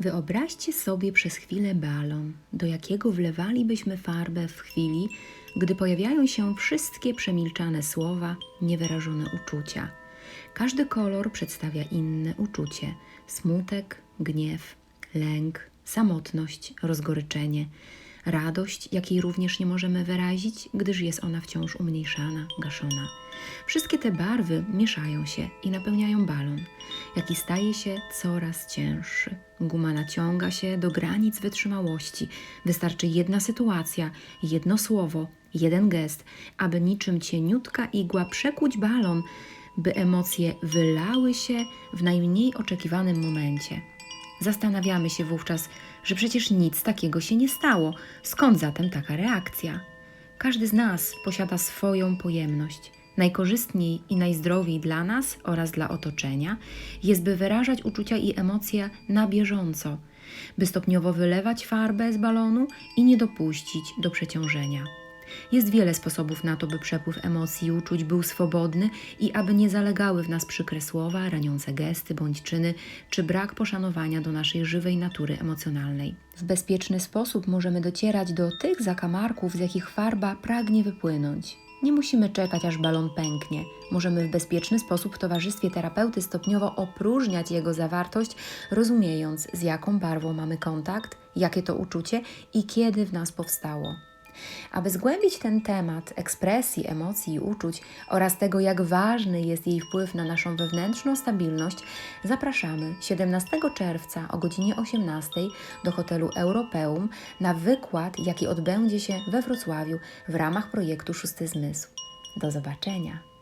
Wyobraźcie sobie przez chwilę balon, do jakiego wlewalibyśmy farbę w chwili, gdy pojawiają się wszystkie przemilczane słowa, niewyrażone uczucia. Każdy kolor przedstawia inne uczucie: smutek, gniew, lęk, samotność, rozgoryczenie, radość, jakiej również nie możemy wyrazić, gdyż jest ona wciąż umniejszana, gaszona. Wszystkie te barwy mieszają się i napełniają balon, jaki staje się coraz cięższy. Guma naciąga się do granic wytrzymałości. Wystarczy jedna sytuacja, jedno słowo, jeden gest, aby niczym cieniutka igła przekuć balon, by emocje wylały się w najmniej oczekiwanym momencie. Zastanawiamy się wówczas, że przecież nic takiego się nie stało. Skąd zatem taka reakcja? Każdy z nas posiada swoją pojemność. Najkorzystniej i najzdrowiej dla nas oraz dla otoczenia jest, by wyrażać uczucia i emocje na bieżąco, by stopniowo wylewać farbę z balonu i nie dopuścić do przeciążenia. Jest wiele sposobów na to, by przepływ emocji i uczuć był swobodny i aby nie zalegały w nas przykre słowa, raniące gesty bądź czyny, czy brak poszanowania do naszej żywej natury emocjonalnej. W bezpieczny sposób możemy docierać do tych zakamarków, z jakich farba pragnie wypłynąć. Nie musimy czekać, aż balon pęknie. Możemy w bezpieczny sposób w towarzystwie terapeuty stopniowo opróżniać jego zawartość, rozumiejąc, z jaką barwą mamy kontakt, jakie to uczucie i kiedy w nas powstało. Aby zgłębić ten temat ekspresji, emocji i uczuć oraz tego, jak ważny jest jej wpływ na naszą wewnętrzną stabilność, zapraszamy 17 czerwca o godzinie 18 do hotelu Europeum na wykład, jaki odbędzie się we Wrocławiu w ramach projektu Szósty Zmysł. Do zobaczenia!